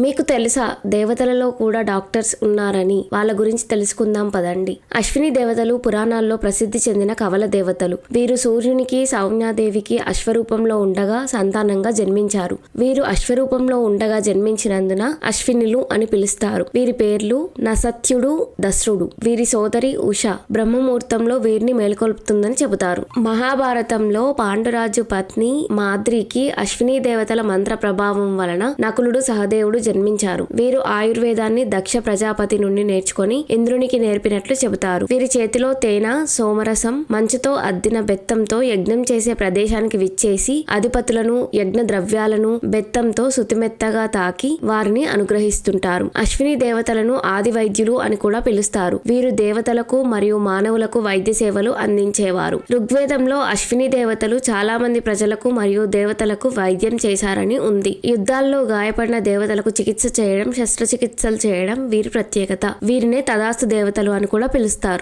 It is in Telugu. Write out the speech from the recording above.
మీకు తెలుసా దేవతలలో కూడా డాక్టర్స్ ఉన్నారని. వాళ్ళ గురించి తెలుసుకుందాం పదండి. అశ్విని దేవతలు పురాణాల్లో ప్రసిద్ధి చెందిన కవల దేవతలు. వీరు సూర్యునికి సౌమ్యాదేవికి అశ్వరూపంలో ఉండగా సంతానంగా జన్మించారు. వీరు అశ్వరూపంలో ఉండగా జన్మించినందున అశ్వినులు అని పిలుస్తారు. వీరి పేర్లు నసత్యుడు దస్రుడు వీరి సోదరి ఉష బ్రహ్మముహూర్తంలో వీరిని మేల్కొల్పుతుందని చెబుతారు. మహాభారతంలో పాండురాజు పత్ని మాద్రికి అశ్విని దేవతల మంత్ర ప్రభావం వలన నకులుడు సహదేవుడు జన్మించారు. వీరు ఆయుర్వేదాన్ని దక్ష ప్రజాపతి నుండి నేర్చుకొని ఇంద్రునికి నేర్పినట్లు చెబుతారు. వీరి చేతిలో తేనె సోమరసం మంచుతో అద్దిన బెత్తంతో యజ్ఞం చేసే ప్రదేశానికి విచ్చేసి అధిపతులను యజ్ఞ ద్రవ్యాలను బెత్తంతో సుతిమెత్తగా తాకి వారిని అనుగ్రహిస్తుంటారు. అశ్విని దేవతలను ఆది వైద్యులు అని కూడా పిలుస్తారు. వీరు దేవతలకు మరియు మానవులకు వైద్య సేవలు అందించేవారు. ఋగ్వేదంలో అశ్విని దేవతలు చాలా మంది ప్రజలకు మరియు దేవతలకు వైద్యం చేశారని ఉంది. యుద్ధాల్లో గాయపడిన దేవతలకు చికిత్స చేయడం శస్త్రచికిత్సలు చేయడం వీరి ప్రత్యేకత. వీరినే తదాస్తు దేవతలు అని కూడా పిలుస్తారు.